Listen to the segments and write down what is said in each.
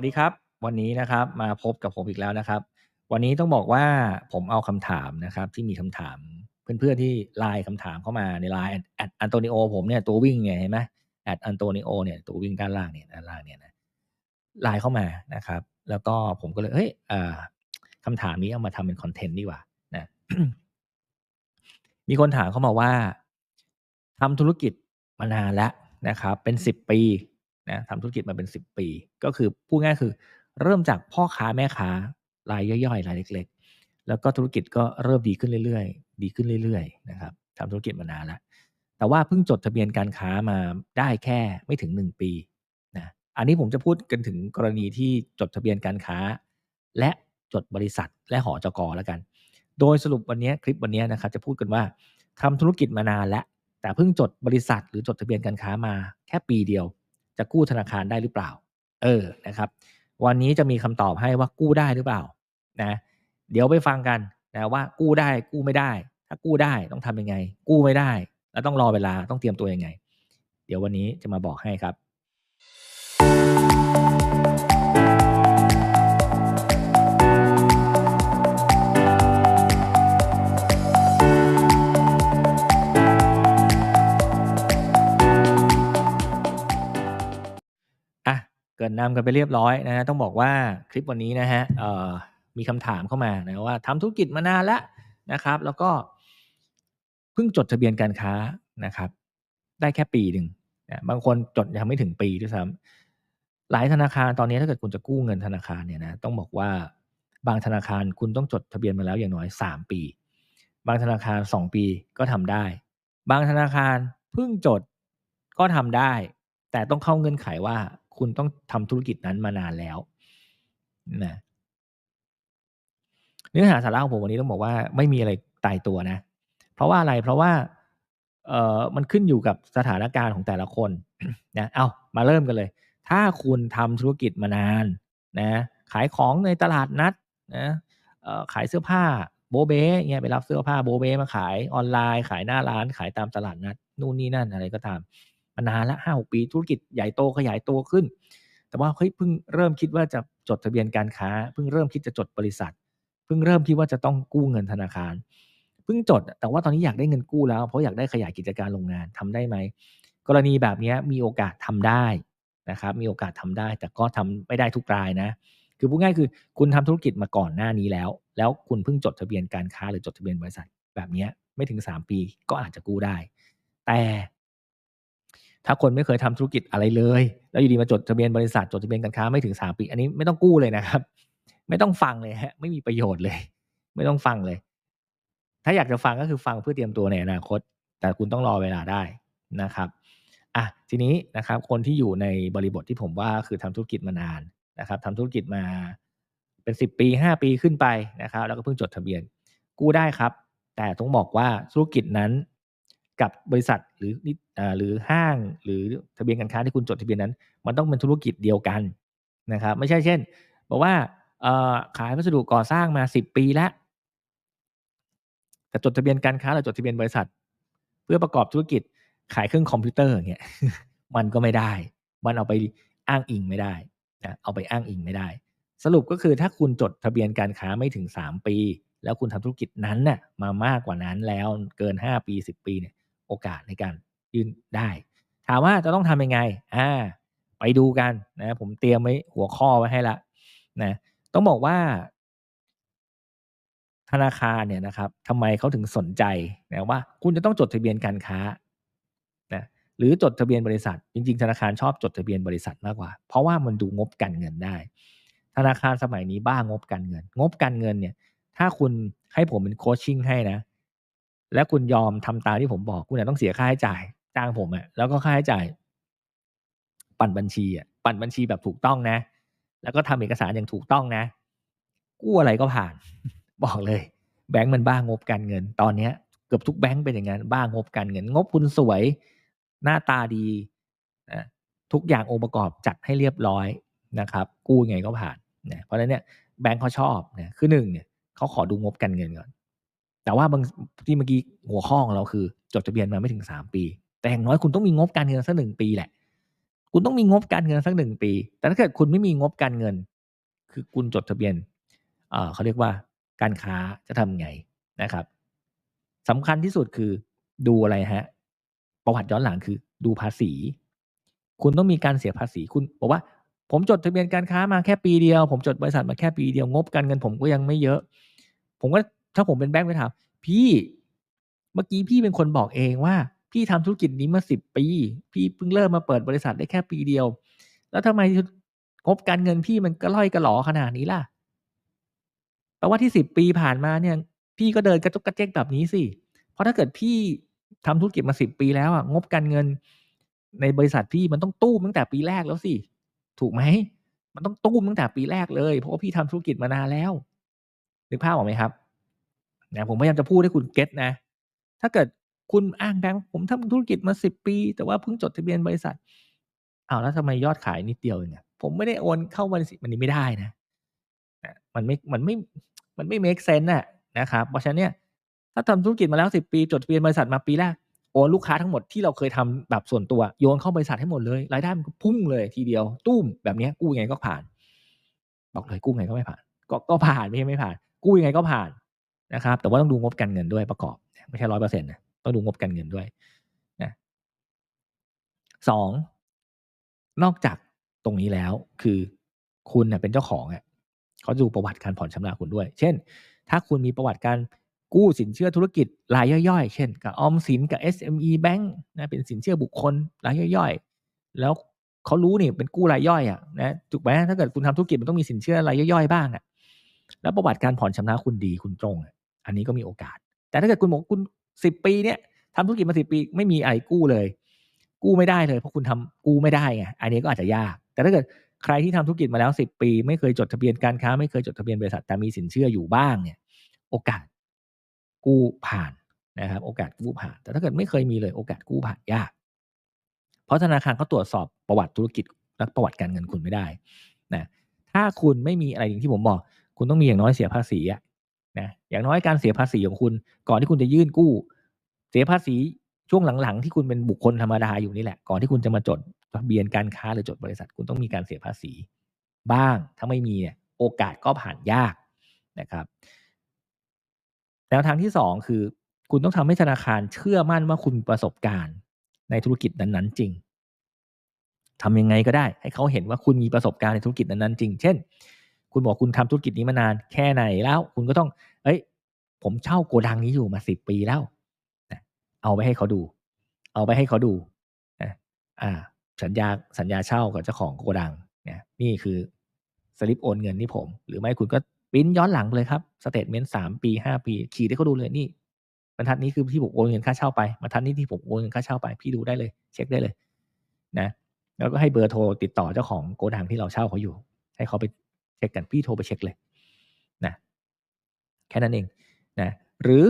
วัสดีครับ วันนี้นะครับมาพบกับผมอีกแล้วนะครับ วันนี้ต้องบอกว่าผมเอาคำถามนะครับ ที่มีคำถามเพื่อนๆที่ไลน์คำถามเข้ามาในไลน์แอดอันโตนิโอผมเนี่ยตัววิ่งเนี่ยเห็นไหมแอดอันโตนิโอเนี่ยตัววิ่งด้านล่างเนี่ยด้านล่างเนี่ยนะไลน์เข้ามานะครับ แล้วก็ผมก็เลยเฮ้ยคำถามนี้เอามาทำเป็นคอนเทนต์ดีกว่านะมีคนถามเข้ามาว่าทำธุรกิจมานานแล้วนะครับ เป็นสิบปี นะทำธุรกิจมาเป็นสิบปี ก็คือพูดง่ายคือ เริ่มจากพ่อค้าแม่ค้ารายย่อยๆรายเล็ก ๆ แล้วก็ธุรกิจก็เริ่มดีขึ้นเรื่อยๆ ดีขึ้นเรื่อยๆนะครับทำธุรกิจมานานแล้วแต่ว่าเพิ่งจดทะเบียนการค้ามาได้แค่ไม่ถึง 1 ปีนะอันนี้ผมจะพูดกันถึงกรณีที่จดทะเบียนการค้า และจดบริษัทและหอจกแล้วกัน โดยสรุปวันนี้คลิปวันนี้นะครับจะพูดกันว่าทำธุรกิจมานานแล้วแต่เพิ่งจดบริษัทหรือจดทะเบียนการค้ามาแค่ปีเดียว จะกู้ธนาคารได้หรือเปล่า เออนะครับ วันนี้จะมีคำตอบให้ว่ากู้ได้หรือเปล่านะเดี๋ยวไปฟังกันนะว่ากู้ได้กู้ไม่ได้ ถ้ากู้ได้ต้องทำยังไง กู้ไม่ได้ แล้วต้องรอเวลาต้องเตรียมตัวยังไง เดี๋ยววันนี้จะมาบอกให้ครับ นนำกันไปเรียบร้อยนะฮะต้องบอกว่าคลิปวันนี้นะฮะมีคำถามเข้ามานะว่าทำธุรกิจมานานแล้วนะครับ แล้วก็เพิ่งจดทะเบียนการค้านะครับ ได้แค่ปีหนึ่งนะบางคนจดยังไม่ถึงปีด้วยซ้ำหลายธนาคารตอนนี้ถ้าเกิดคุณจะกู้เงินธนาคารเนี่ยนะต้องบอกว่าบางธนาคารคุณต้องจดทะเบียนมาแล้วอย่างน้อยสามปี บางธนาคารสองปีก็ทำได้ บางธนาคารเพิ่งจดก็ทำได้ แต่ต้องเข้าเงื่อนไขว่า คุณต้องทำธุรกิจนั้นมานานแล้วนะเนื้อหาสาระของผมวันนี้ต้องบอกว่าไม่มีอะไรตายตัวนะ เพราะว่าอะไรเพราะว่าเอ่อมันขึ้นอยู่กับสถานการณ์ของแต่ละคนนะเอามาเริ่มกันเลย ถ้าคุณทำธุรกิจมานานนะขายของในตลาดนัดนะเอ่อขายเสื้อผ้าโบเบ้เงี้ยไปรับเสื้อผ้าโบเบ้มาขายออนไลน์ ขายหน้าร้านขายตามตลาดนัดนู่นนี่นั่นอะไรก็ตาม นานละห้าหกปีธุรกิจใหญ่โตขยายตัวขึ้น แต่ว่าเฮ้ยเพิ่งเริ่มคิดว่าจะจดทะเบียนการค้า เพิ่งเริ่มคิดจะจดบริษัท เพิ่งเริ่มคิดว่าจะต้องกู้เงินธนาคาร เพิ่งจด แต่ว่าตอนนี้อยากได้เงินกู้แล้ว เพราะอยากได้ขยายกิจการโรงงานทำได้ไหม กรณีแบบนี้มีโอกาสทำได้นะครับ มีโอกาสทำได้ แต่ก็ทำไม่ได้ทุกรายนะ คือพูดง่ายคือคุณทำธุรกิจมาก่อนหน้านี้แล้ว แล้วคุณเพิ่งจดทะเบียนการค้าหรือจดทะเบียนบริษัท แบบนี้ไม่ถึง 3 ปีก็อาจจะกู้ได้ แต่ ถ้าคนไม่เคยทำธุรกิจอะไรเลย แล้วอยู่ดีมาจดทะเบียนบริษัทจดทะเบียนการค้าไม่ถึง 3 ปี อันนี้ไม่ต้องกู้เลยนะครับ ไม่ต้องฟังเลยฮะไม่มีประโยชน์เลย ไม่ต้องฟังเลย ถ้าอยากจะฟังก็คือฟังเพื่อเตรียมตัวในอนาคต แต่คุณต้องรอเวลาได้นะครับอะทีนี้นะครับ คนที่อยู่ในบริบทที่ผมว่าคือทำธุรกิจมานานนะครับทำธุรกิจมาเป็น 10 ปี 5 ปีขึ้นไปนะครับ แล้วก็เพิ่งจดทะเบียน กู้ได้ครับ แต่ต้องบอกว่าธุรกิจนั้น กับบริษัทหรือนิหรือห้างหรือทะเบียนการค้าที่คุณจดทะเบียนนั้น มันต้องเป็นธุรกิจเดียวกันนะครับ ไม่ใช่เช่น บอกว่าขายวัสดุก่อสร้างมา 10 ปีแล้วแต่จดทะเบียนการค้าหรือจดทะเบียนบริษัท เพื่อประกอบธุรกิจขายเครื่องคอมพิวเตอร์อย่างเงี้ยมันก็ไม่ได้ มันเอาไปอ้างอิงไม่ได้นะเอาไปอ้างอิงไม่ได้ สรุปก็คือถ้าคุณจดทะเบียนการค้าไม่ถึง 3 ปี แล้วคุณทำธุรกิจนั้นน่ะมามากกว่านั้นแล้วเกิน 5 ปี 10 ปีเนี่ย โอกาสในการยื่นได้ ถามว่าจะต้องทำยังไงอ่าไปดูกันนะผมเตรียมไว้หัวข้อไว้ให้ล้วนะต้องบอกว่า ธนาคารเนี่ยนะครับทำไมเขาถึงสนใจนะว่า คุณจะต้องจดทะเบียนการค้านะหรือจดทะเบียนบริษัท จริง ๆ ธนาคารชอบจดทะเบียนบริษัทมากกว่า เพราะว่ามันดูงบการเงินได้ ธนาคารสมัยนี้บ้างบการเงิน งบการเงินเนี่ย ถ้าคุณให้ผมเป็นโคชชิ่งให้นะ และคุณยอมทำตามที่ผมบอก คุณต้องเสียค่าใช้จ่าย จ้างผมอะแล้วก็ค่าใช้จ่าย ปั่นบัญชีอะปั่นบัญชีแบบถูกต้องนะ แล้วก็ทำเอกสารอย่างถูกต้องนะกู้อะไรก็ผ่าน บอกเลย แบงก์มันบ้างบการเงิน ตอนเนี้ยเกือบทุกแบงก์เป็นอย่างนั้นบ้างบการเงิน งบคุณสวย หน้าตาดีนะทุกอย่างองค์ประกอบจัดให้เรียบร้อยนะครับ กู้ไงก็ผ่านนะเพราะฉะนั้นเนี่ยแบงก์เขาชอบนะคือหนึ่งเนี่ยเขาขอดูงบการเงินก่อน แต่ว่าบางที่เมื่อกี้หัวข้อของเราคือ จดทะเบียนมาไม่ถึง3ปี แต่อย่างน้อยคุณต้องมีงบการเงินสักหนึ่งปีแหละ คุณต้องมีงบการเงินสักหนึ่งปี แต่ถ้าเกิดคุณไม่มีงบการเงิน คือคุณจดทะเบียนเอ่อเขาเรียกว่าการค้าจะทำไงนะครับสำคัญที่สุดคือดูอะไรฮะ ประวัติย้อนหลังคือ ดูภาษี คุณต้องมีการเสียภาษีคุณบอกว่าผมจดทะเบียนการค้ามาแค่ปีเดียว ผมจดบริษัทมาแค่ปีเดียวงบการเงินผมก็ยังไม่เยอะ ผมก็ ถ้าผมเป็นแบงค์ไปถาม พี่ เมื่อกี้พี่เป็นคนบอกเองว่า พี่ทำธุรกิจนี้มาสิบปี พี่เพิ่งเริ่มมาเปิดบริษัทได้แค่ปีเดียว แล้วทำไมงบการเงินพี่มันก็ล่อยกระหลอขนาดนี้ล่ะแปลว่าที่สิบปีผ่านมาเนี่ย พี่ก็เดินกระจุกกระเจกแบบนี้สิ เพราะถ้าเกิดพี่ทำธุรกิจมาสิบปีแล้วอะงบการเงิน ในบริษัทพี่มันต้องตู้ตั้งแต่ปีแรกแล้วสิถูกไหมมันต้องตู้มตั้งแต่ปีแรกเลย เพราะว่าพี่ทำธุรกิจมานานแล้วนึกภาพออกไหมครับ นะผมพยายามจะพูดให้คุณเก็ตนะ ถ้าเกิดคุณอ้างแบงค์ผมทำธุรกิจมาสิบปี แต่ว่าเพิ่งจดทะเบียนบริษัทอ้าวแล้วทำไมยอดขายนิดเดียวเองอะผมไม่ได้โอนเข้าบริษัทมันนี้ไม่ได้นะนะมันไม่มันไม่มันไม่ make sense น่ะนะครับเพราะฉะนั้นเนี่ยถ้าทำธุรกิจมาแล้วสิบปี จดทะเบียนบริษัทมาปีแรกโอนลูกค้าทั้งหมดที่เราเคยทำแบบส่วนตัวโยนเข้าบริษัทให้หมดเลยรายได้มันก็พุ่งเลยทีเดียว ตุ้มแบบนี้กู้ยังไงก็ผ่าน บอกเลยกู้ยังไงก็ไม่ผ่าน ก็ก็ผ่านไม่ใช่ไม่ผ่าน กู้ยังไงก็ผ่าน นะครับ แต่ว่าต้องดูงบการเงินด้วยประกอบ ไม่ใช่ร้อยเปอร์เซ็นต์นะต้องดูงบการเงินด้วยนะสองนอกจากตรงนี้แล้วคือคุณเป็นเจ้าของอะเขาดูประวัติการผ่อนชำระคุณด้วย เช่น ถ้าคุณมีประวัติการกู้สินเชื่อธุรกิจรายย่อยๆ เช่น กับออมสินกับ SME Bank นะเป็นสินเชื่อบุคคลรายย่อยๆ แล้วเขารู้นี่เป็นกู้รายย่อยอะนะถูกไหมถ้าเกิดคุณทำธุรกิจมันต้องมีสินเชื่อรายย่อยๆบ้างอะแล้วประวัติการผ่อนชำระคุณดีคุณตรงอั อันนี้ก็มีโอกาส แต่ถ้าเกิดคุณบอกคุณสิบปีเนี้ยทำธุรกิจมาสิบปีไม่มีไอะไรกู้เลย กู้ไม่ได้เลย เพราะคุณทำกู้ไม่ได้ไงอันนี้ก็อาจจะยาก แต่ถ้าเกิดใครที่ทำธุรกิจมาแล้วสิบปี ไม่เคยจดทะเบียนการค้า ไม่เคยจดทะเบียนบริษัทแต่มีสินเชื่ออยู่บ้างเนี่ย โอกาสกู้ผ่านนะครับ โอกาสกู้ผ่าน แต่ถ้าเกิดไม่เคยมีเลยโอกาสกู้ผ่านยาก เพราะธนาคารเขาตรวจสอบประวัติธุรกิจและประวัติการเงินคุณไม่ได้นะถ้าคุณไม่มีอะไรอย่างที่ผมบอก คุณต้องมีอย่างน้อยเสียภาษีอะ นะอย่างน้อยการเสียภาษีของคุณ ก่อนที่คุณจะยื่นกู้ เสียภาษีช่วงหลังๆ ที่คุณเป็นบุคคลธรรมดาอยู่นี่แหละ ก่อนที่คุณจะมาจดทะเบียนการค้าหรือจดบริษัทคุณต้องมีการเสียภาษี บ้างถ้าไม่มีเนี่ยโอกาสก็ผ่านยากนะครับแนวทางที่สองคือ คุณต้องทำให้ธนาคารเชื่อมั่นว่าคุณมีประสบการณ์ ในธุรกิจนั้นๆจริงทำยังไงก็ได้ ให้เขาเห็นว่าคุณมีประสบการณ์ในธุรกิจนั้นๆจริง เช่น คุณบอกคุณทำธุรกิจนี้มานานแค่ไหนแล้ว คุณก็ต้อง เอ้ย ผมเช่าโกดังนี้อยู่มาสิบปีแล้วเอาไปให้เขาดู เอาไปให้เขาดูอ่า สัญญาสัญญาเช่ากับเจ้าของโกดัง เนี่ย นี่คือสลิปโอนเงินที่ผม หรือไม่คุณก็ปิ้นย้อนหลังเลยครับสเตทเมนต์สามปีห้าปีขี่ให้เขาดูเลยนี่บรรทัดนี้คือที่ผมโอนเงินค่าเช่าไปบรรทัดนี้ที่ผมโอนเงินค่าเช่าไป พี่ดูได้เลย เช็คได้เลย นะ แล้วก็ให้เบอร์โทรติดต่อเจ้าของโกดังที่เราเช่าเขาอยู่ ให้เขาไป เช็คกันพี่โทรไปเช็คเลยนะแค่นั้นเองนะหรือ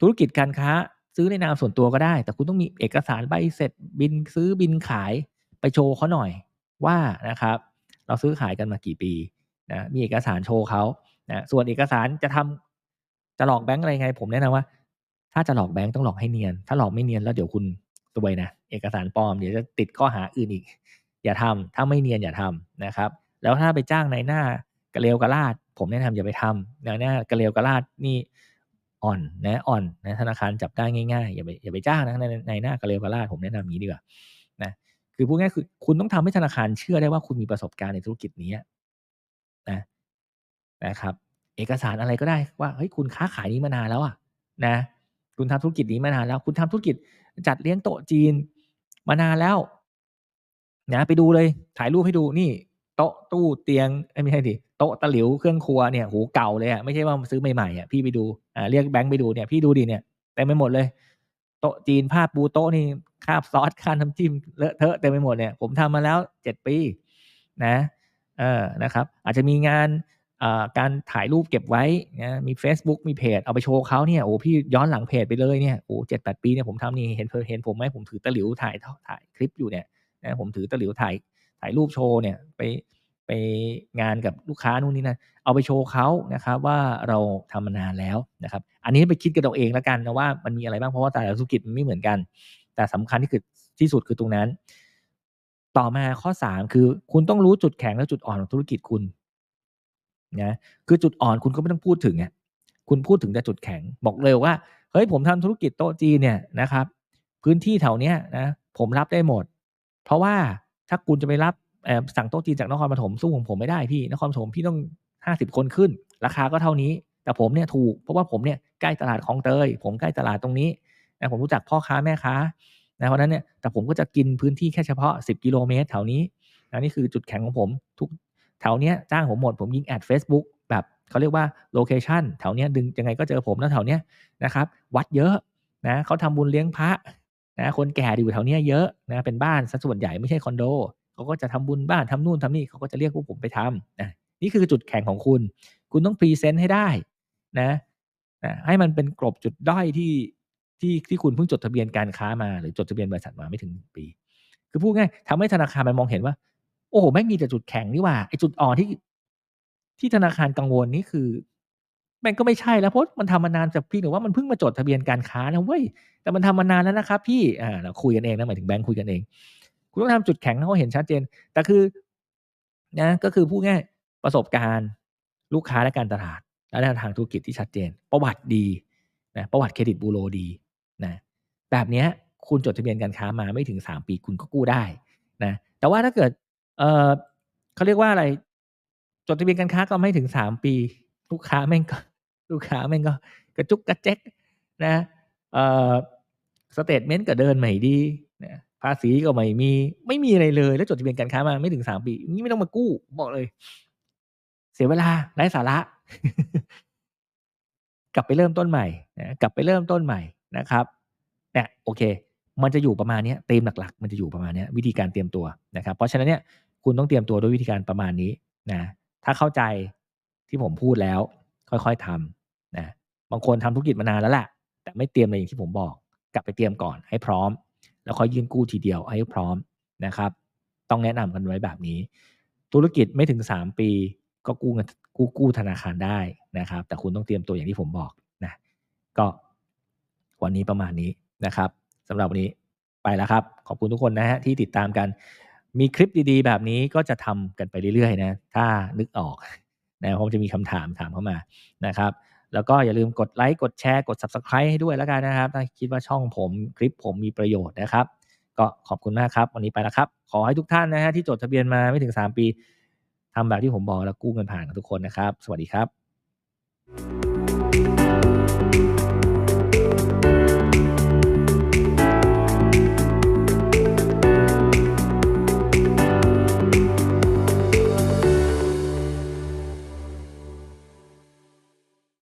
ธุรกิจการค้าซื้อในนามส่วนตัวก็ได้ แต่คุณต้องมีเอกสารใบเสร็จบินซื้อบินขายไปโชว์เขาหน่อยว่านะครับ เราซื้อขายกันมากี่ปีนะมีเอกสารโชว์เขานะส่วนเอกสารจะทำจะหลอกแบงก์อะไรไง ผมแนะนำว่า ถ้าจะหลอกแบงก์ต้องหลอกให้เนียน ถ้าหลอกไม่เนียนแล้วเดี๋ยวคุณตัวยนะเอกสารปลอมเดี๋ยวจะติดข้อหาอื่นอีก อย่าทำถ้าไม่เนียนอย่าทำนะครับ แล้วถ้าไปจ้างในหน้า กระเลวกระลาด ผมแนะนำอย่าไปทำในหน้ากระเลวกระลาดนี่อ่อนนะอ่อนนะธนาคารจับได้ง่ายๆอย่าไปอย่าไปจ้างนะในในหน้ากระเลวกระลาดผมแนะนำอย่างนี้ดีกว่านะคือพูดง่ายคือคุณต้องทำให้ธนาคารเชื่อได้ว่าคุณมีประสบการณ์ในธุรกิจนี้นะนะครับเอกสารอะไรก็ได้ว่าเฮ้ยคุณค้าขายนี้มานานแล้วอะนะคุณทำธุรกิจนี้มานานแล้ว คุณทำธุรกิจจัดเลี้ยงโต๊ะจีนมานานแล้วนะไปดูเลยถ่ายรูปให้ดูนี่ โต๊ะตู้เตียงไม่ใช่ดิ ต๊ะตะหลิวเครื่องครัวเนี่ยหูเก่าเลยอะไม่ใช่ว่าซื้อใหม่ๆอะพี่ไปดูอ่าเรียกแบงค์ไปดูเนี่ยพี่ดูดิเนี่ยเต็มไปหมดเลยโต๊ะจีนผ้าปูโต๊ะนี่คาบซอสคาน้ำจิ้มเลอะเทอะเต็มไปหมดเนี่ยผมทำมาแล้วเจ็ดปีนะเออนะครับ อาจจะมีงานการถ่ายรูปเก็บไว้นะมี Facebook มีเพจ เอาไปโชว์เขาเนี่ยโอ้พี่ย้อนหลังเพจไปเลยเนี่ยโอ้เจ็ดแปดปีเนี่ยผมทำนี่เห็นเห็นผมไหมผมถือตะหลิวถ่ายถ่ายคลิปอยู่เนี่ยนะผมถือตะหลิวถ่ายถ่ายรูปโชว์เนี่ยไป ไปงานกับลูกค้านู่นนี่นะเอาไปโชว์เขานะครับว่าเราทำมานานแล้วนะครับอันนี้ไปคิดกันเราเองแล้วกันนะว่ามันมีอะไรบ้างเพราะว่าแต่ละธุรกิจมันไม่เหมือนกัน แต่สำคัญที่คือที่สุดคือตรงนั้น ต่อมาข้อ 3 คือคุณต้องรู้จุดแข็งและจุดอ่อนของธุรกิจคุณนะคือจุดอ่อนคุณก็ไม่ต้องพูดถึงอะคุณพูดถึงแต่จุดแข็ง บอกเลยว่าเฮ้ยผมทำธุรกิจโต๊ะจีนเนี่ยนะครับ พื้นที่แถวเนี้ยนะผมรับได้หมด เพราะว่าถ้าคุณจะไปรับ สั่งโต๊ะจีนจากนครปฐมสู้ของผมไม่ได้พี่นครปฐมพี่ต้องห้าสิบคนขึ้น ราคาก็เท่านี้ แต่ผมเนี่ยถูกเพราะว่าผมเนี่ยใกล้ตลาดคลองเตย ผมใกล้ตลาดตรงนี้นะผมรู้จักพ่อค้าแม่ค้านะเพราะนั้นเนี่ยแต่ผมก็จะกินพื้นที่แค่เฉพาะ 10 กิโลเมตรแถวนี้นะนี่คือจุดแข็งของผมทุกแถวเนี้ยจ้างผมหมดผมยิงแอด Facebook แบบเขาเรียกว่าโลเคชันแถวเนี้ยดึงยังไงก็เจอผมแล้วแถวเนี้ยนะครับ วัดเยอะนะเขาทำบุญเลี้ยงพระนะคนแก่อยู่แถวเนี้ยเยอะนะเป็นบ้านซะส่วนใหญ่ไม่ใช่คอนโด เขาก็จะทำบุญบ้านทำนู่นทำนี่เขาก็จะเรียกพวกผมไปทำนะนี่คือจุดแข็งของคุณ คุณต้องพรีเซนต์ให้ได้นะนะให้มันเป็นกรบจุดด้อยที่ที่ที่คุณเพิ่งจดทะเบียนการค้ามาหรือจดทะเบียนบริษัทมาไม่ถึงหนึ่งปี คือพูดง่ายทำให้ธนาคารมันมองเห็นว่า โอ้โหไม่มีแต่จุดแข็งนี่ว่าไอ้จุดอ่อนที่ ที่ธนาคารกังวลนี่คือแม่งก็ไม่ใช่แล้วเพราะมันทำมานานจากพี่หรือว่ามันเพิ่งมาจดทะเบียนการค้านะเว้ยแต่มันทำมานานแล้วนะครับพี่อ่าเราคุยกันเองนะหมายถึงแบงค์คุยกันเอง คุณต้องทำจุดแข็งให้เขาเห็นชัดเจน แต่คือนะก็คือพูดง่ายประสบการณ์ ลูกค้าและการตลาด และแนวทางธุรกิจที่ชัดเจน ประวัติดีนะประวัติเครดิตบูโรดีนะแบบนี้คุณจดทะเบียนการค้ามาไม่ถึงสามปีคุณก็กู้ได้นะแต่ว่าถ้าเกิดเออเขาเรียกว่าอะไร จดทะเบียนการค้าก็ไม่ถึงสามปี ลูกค้าแม่งก็ลูกค้าแม่งก็กระจุกกระเจ๊กนะเออสเตทเมนต์ก็เดินใหม่ดีนะ ภาษีก็ไม่มี ไม่มีอะไรเลย แล้วจดทะเบียนการค้ามาไม่ถึงสามปีนี่ไม่ต้องมากู้ บอกเลย เสียเวลาไร้สาระ กลับไปเริ่มต้นใหม่นะกลับไปเริ่มต้นใหม่นะครับเนี่ยโอเค มันจะอยู่ประมาณนี้เต็มหลักๆ มันจะอยู่ประมาณนี้วิธีการเตรียมตัวนะครับ เพราะฉะนั้นเนี่ยคุณต้องเตรียมตัวด้วยวิธีการประมาณนี้นะ ถ้าเข้าใจที่ผมพูดแล้ว ค่อยๆทำนะบางคนทำธุรกิจมานานแล้วแหละแต่ไม่เตรียมเลยอย่างที่ผมบอก กลับไปเตรียมก่อนให้พร้อม แล้วค่อยยื่นกู้ทีเดียวให้พร้อมนะครับ ต้องแนะนำกันไว้แบบนี้ ธุรกิจไม่ถึง 3 ปีก็กู้เงินกู้กู้ธนาคารได้นะครับ แต่คุณต้องเตรียมตัวอย่างที่ผมบอกนะก็วันนี้ประมาณนี้นะครับสำหรับวันนี้ไปแล้วครับ ขอบคุณทุกคนนะฮะที่ติดตามกัน มีคลิปดีๆ แบบนี้ก็จะทำกันไปเรื่อยๆนะ ถ้านึกออกนะผมจะมีคำถามถามเข้ามานะครับ แล้วก็อย่าลืมกดไลค์กดแชร์กด Subscribe ให้ด้วยแล้วกันนะครับ ถ้าคิดว่าช่องผมคลิปผมมีประโยชน์นะครับ ก็ขอบคุณมากครับ วันนี้ไปแล้วครับ ขอให้ทุกท่านนะฮะที่จดทะเบียนมาไม่ถึง 3 ปีทำแบบที่ผมบอกแล้วกู้เงินผ่านกับทุกคนนะครับ สวัสดีครับ